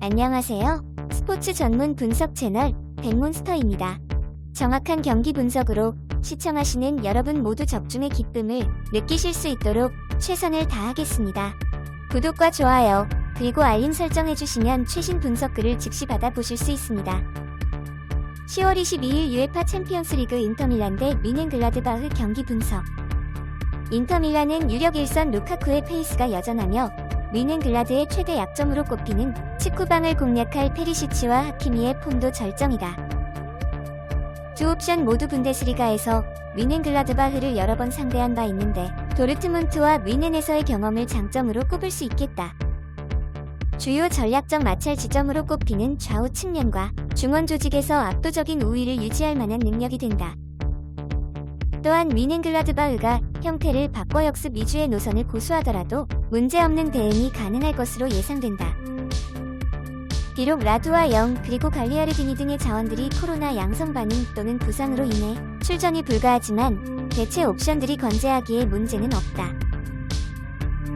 안녕하세요. 스포츠 전문 분석 채널 백몬스터입니다. 정확한 경기 분석으로 시청하시는 여러분 모두 적중의 기쁨을 느끼실 수 있도록 최선을 다하겠습니다. 구독과 좋아요, 그리고 알림 설정 해주시면 최신 분석글을 즉시 받아보실 수 있습니다. 10월 22일 UEFA 챔피언스리그 인터밀란 대 미넨글라드바흐 경기 분석. 인터밀란은 유력 1선 루카쿠의 페이스가 여전하며 미넨글라드의 최대 약점으로 꼽히는 직구방을 공략할 페리시치와 하키미의 폼도 절정이다. 두 옵션 모두 분데스리가에서 미넨글라드바흐를 여러 번 상대한 바 있는데 도르트문트와 미넨에서의 경험을 장점으로 꼽을 수 있겠다. 주요 전략적 마찰 지점으로 꼽히는 좌우 측면과 중원 조직에서 압도적인 우위를 유지할 만한 능력이 된다. 또한 미넨글라드바흐가 형태를 바꿔 역습 위주의 노선을 고수하더라도 문제없는 대응이 가능할 것으로 예상된다. 비록 라두와 영 그리고 갈리아르디니 등의 자원들이 코로나 양성 반응 또는 부상으로 인해 출전이 불가하지만 대체 옵션들이 건재하기에 문제는 없다.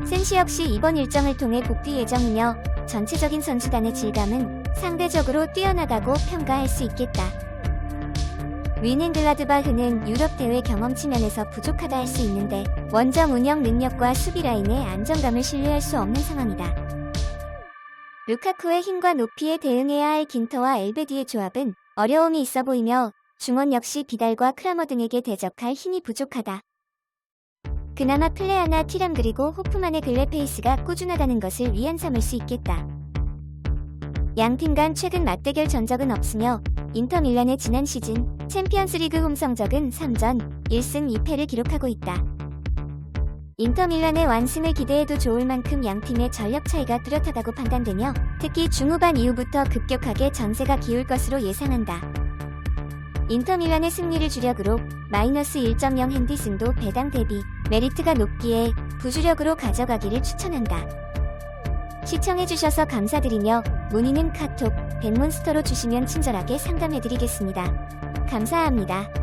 센시 역시 이번 일정을 통해 복귀 예정이며 전체적인 선수단의 질감은 상대적으로 뛰어나다고 평가할 수 있겠다. 위넨글라드바흐는 유럽 대회 경험치 면에서 부족하다 할 수 있는데 원정 운영 능력과 수비 라인의 안정감을 신뢰할 수 없는 상황이다. 루카쿠의 힘과 높이에 대응해야 할 긴터와 엘베디의 조합은 어려움이 있어 보이며 중원 역시 비달과 크라머 등에게 대적할 힘이 부족하다. 그나마 플레아나 티람 그리고 호프만의 근래 페이스가 꾸준하다는 것을 위안 삼을 수 있겠다. 양 팀 간 최근 맞대결 전적은 없으며 인터 밀란의 지난 시즌 챔피언스리그 홈 성적은 3전 1승 2패를 기록하고 있다. 인터 밀란의 완승을 기대해도 좋을 만큼 양 팀의 전력 차이가 뚜렷하다고 판단되며 특히 중후반 이후부터 급격하게 전세가 기울 것으로 예상한다. 인터 밀란의 승리를 주력으로 마이너스 1.0 핸디승도 배당 대비 메리트가 높기에 부주력으로 가져가기를 추천한다. 시청해주셔서 감사드리며 문의는 카톡, 백몬스터로 주시면 친절하게 상담해드리겠습니다. 감사합니다.